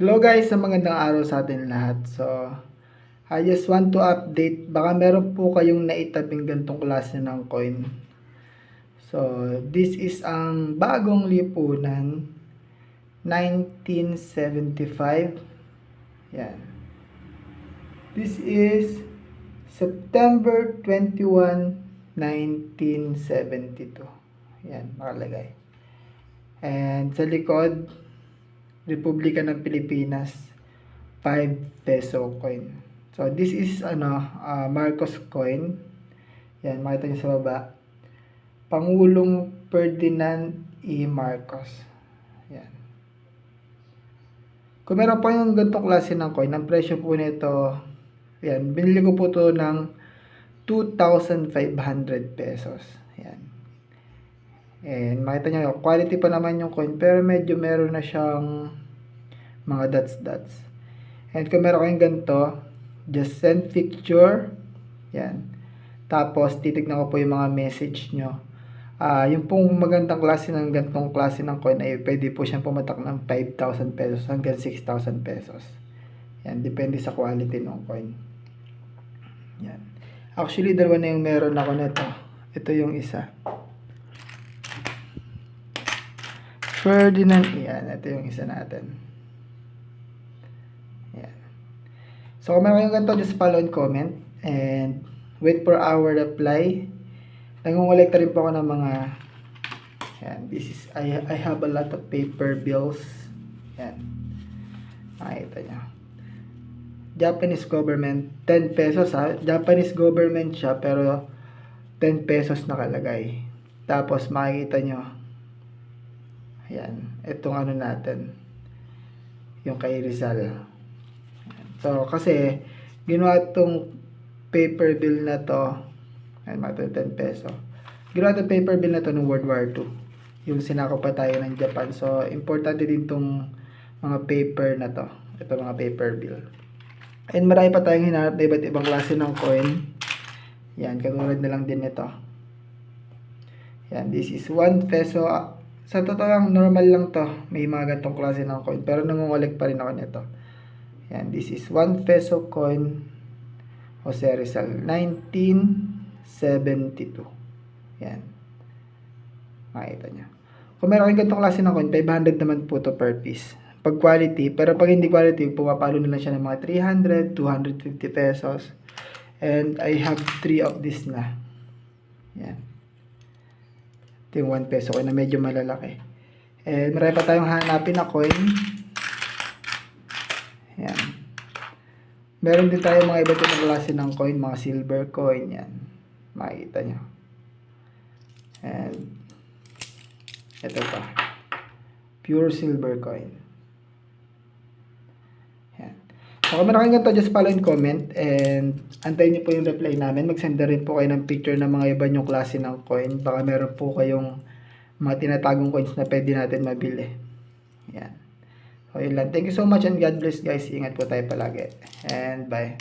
Hello guys, sa magandang araw sa atin lahat. So, I just want to update. Baka meron po kayong naitabing gantong klase ng coin. So, this is ang bagong lipunan 1975. Yan. This is September 21, 1972. Yan, nakalagay. And sa likod, Republika ng Pilipinas 5 peso coin. So this is ano ah, Marcos coin. Yan makita niyo sa baba. Pangulong Ferdinand E. Marcos. Yan. Kung meron pa yung ganitong klase ng coin, ang presyo po nito, yan, binili ko po to ng 2,500 pesos. Yan. And makita nyo, quality pa naman yung coin, pero medyo meron na siyang mga dots dots. And kung meron kayong ganito, just send picture. Yan. Tapos, titignan ko po yung mga message nyo. Ah, yung pong magandang klase ng gantong klase ng coin ay pwede po siyang pumatak ng 5,000 pesos hanggang 6,000 pesos. Yan, depende sa quality ng coin. Yan. Actually, dalawa na yung meron ako nito. Ito yung isa. Ferdinand, yan, ito yung isa natin. Yan. So, kung meron kayong ganito, just follow and comment. And, wait for our reply. Nangungulekta rin po ako ng mga, yan, this is, I, I have a lot of paper bills. Yan. Makita nyo. Japanese government, 10 pesos ha. Japanese government siya, pero 10 pesos nakalagay. Tapos, makikita nyo, Ayan. Itong ano natin. Yung kay Rizal. So, kasi, ginawa itong paper bill na to. Ayan, mga 10 peso. Ginawa itong paper bill na to ng World War II. Yung sinako pa tayo ng Japan. So, importante din itong mga paper na to. Ito mga paper bill. And marami pa tayong hinanap na iba't ibang klase ng coin. Yan, katulad na lang din ito. Yan, this is 1 peso. Sa totoo lang, normal lang to. May mga gantong klase ng coin. Pero nangungulik pa rin ako nito. Yan, this is 1 peso coin. Jose Rizal, 1972. Yan. Makita nyo. Kung meron kayong gantong klase ng coin, 500 naman po to per piece. Pag quality, pero pag hindi quality, pumapalo na lang siya ng mga 300, 250 pesos. And I have 3 of this na. Yan. Ito yung 1 peso coin na medyo malalaki. And marami pa tayong hanapin na coin. Yan. Meron din tayo mga iba't ibang klase ng coin, mga silver coin yan. Makikita nyo. And ito pa. Pure silver coin. Yan. So, kung kayong ganito, just follow and comment. And antayin nyo po yung reply namin. Mag-send na rin po kayo ng picture ng mga iba nyong klase ng coin. Baka meron po kayong mga tinatagong coins na pwede natin mabili. Yan. So, yun lang. Thank you so much and God bless guys. Ingat po tayo palagi. And bye.